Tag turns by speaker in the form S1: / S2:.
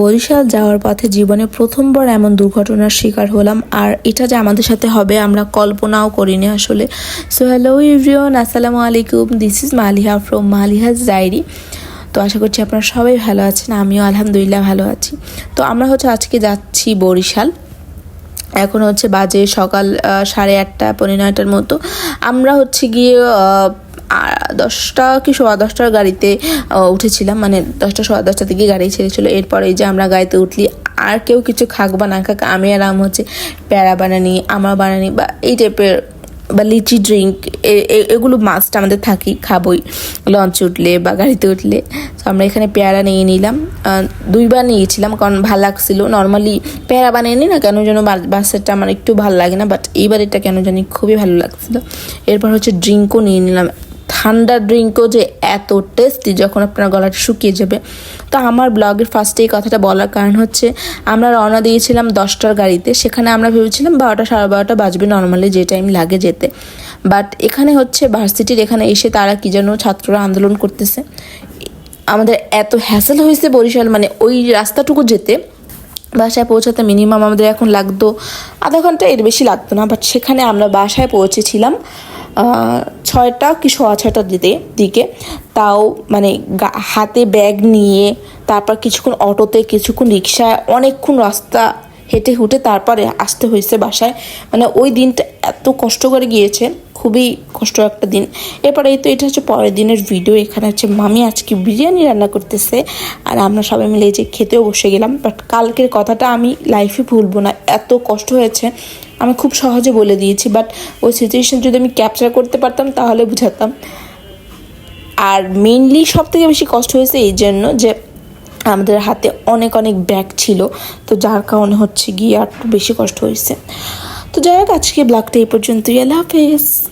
S1: বরিশাল যাওয়ার পথে জীবনে প্রথমবার এমন দুর্ঘটনার শিকার হলাম, আর এটা যে আমাদের সাথে হবে আমরা কল্পনাও করিনি আসলে। সো হ্যালো ইভরিওন আসসালামু আলাইকুম this is Maliha from Maliha's diary. তো আশা করছি আপনারা সবাই ভালো আছেন, আমিও আলহামদুলিল্লাহ ভালো আছি। তো আমরা হচ্ছে আজকে যাচ্ছি বরিশাল। এখন হচ্ছে বাজে সকাল সাড়ে আটটা পৌনে নয়টার মতো। আমরা হচ্ছে গিয়ে দশটা কি সোয়া দশটার গাড়িতে উঠেছিলাম মানে দশটা সোয়া দশটা থেকে গাড়ি ছেড়েছিল। এরপরে যে আমরা গাড়িতে উঠলি, আর কেউ কিছু খাক বা না খাক, আমি আর আম হচ্ছে প্যারা বানানি আমার বানানি, বা এই টাইপের, বা লিচি ড্রিঙ্ক এগুলো মাস্ট আমাদের থাকি, খাবই। লঞ্চে উঠলে বা গাড়িতে উঠলে। তো আমরা এখানে পেয়ারা নিয়ে নিলাম। দুইবার নিয়েছিলাম, কারণ ভালো লাগছিল। নর্মালি পেয়ারা বানিয়ে নিই না কেন যেন বাসেরটা আমার একটু ভালো লাগে না বাট এইবার এটা কেন জানি খুবই ভালো লাগছিল। এরপর হচ্ছে ড্রিঙ্কও নিয়ে নিলাম। ঠান্ডা ড্রিঙ্কও যে এত টেস্টি যখন আপনার গলাটা শুকিয়ে যাবে। তো আমার ব্লগের ফার্স্টে এই কথাটা বলার কারণ হচ্ছে, আমরা রওনা দিয়েছিলাম দশটার গাড়িতে, সেখানে আমরা ভেবেছিলাম বারোটা সাড়ে বারোটা বাজবে নর্মালি যে টাইম লাগে যেতে। বাট এখানে হচ্ছে ভার্সিটির এখানে এসে তারা কি যেন ছাত্ররা আন্দোলন করতেছে। আমাদের এত হ্যাসেল হয়েছে বরিশাল মানে ওই রাস্তাটুকু যেতে। বাসায় পৌঁছাতে মিনিমাম আমাদের এখন লাগতো আধা ঘণ্টা, এর বেশি লাগতো না। বাট সেখানে আমরা বাসায় পৌঁছেছিলাম ছয়টা কি সোয়া ছয়টার দিতে, দিকে। তাও মানে হাতে ব্যাগ নিয়ে, তারপর কিছুক্ষণ অটোতে, কিছুক্ষণ রিক্সায়, অনেকক্ষণ রাস্তা হেঁটে হুটে তারপরে আসতে হয়েছে বাসায়। মানে ওই দিনটা এত কষ্ট করে গিয়েছে, খুবই কষ্ট একটা দিন। এরপরে এই তো এটা হচ্ছে পরের দিনের ভিডিও এখানে হচ্ছে মামি আজকে বিরিয়ানি রান্না করতেছে। আর আমরা সবাই মিলে যে খেতেও বসে গেলাম বাট কালকের কথাটা আমি লাইফে ভুলবো না, এত কষ্ট হয়েছে। আমি খুব সহজে বলে দিয়েছি বাট ওই সিচুয়েশন যদি আমি ক্যাপচার করতে পারতাম তাহলে বুঝাতাম। আর মেনলি সব থেকে বেশি কষ্ট হয়েছে এই জন্য যে আমাদের হাতে অনেক অনেক ব্যাগ ছিল। তো যার কারণে হচ্ছে গিয়ে আর বেশি কষ্ট হয়েছে। তো যাই হোক, আজকে ব্লগটা এই পর্যন্তই। আল্লাহ হাফেজ।